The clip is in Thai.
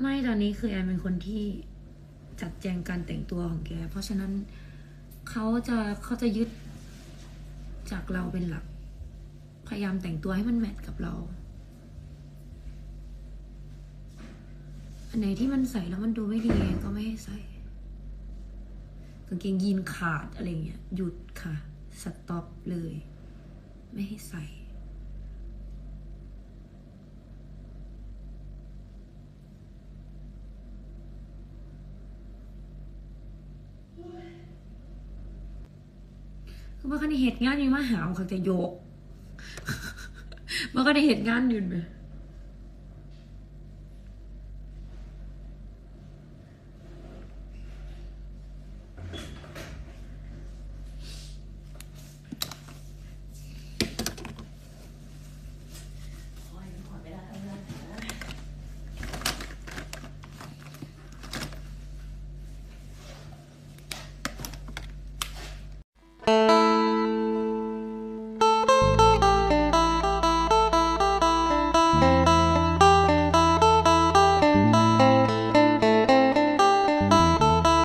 ไม่ตอนนี้คือแอนเป็นคนที่จัดแจงการแต่งตัวของแก เพราะฉะนั้นเขาจะเขาจะยึดจากเราเป็นหลัก พยายามแต่งตัวให้มันแมทกับเรา อันไหนที่มันใส่แล้วมันดูไม่ดีแอนก็ไม่ให้ใส่กางเกงยีนขาดอะไรเงี้ยหยุดค่ะ สต็อปเลย ไม่ให้ใส่ คือมันก็ได้เหตุงานอยู่มาหาวเขาจะโยก มันก็ได้เหตุงานอยู่ไหม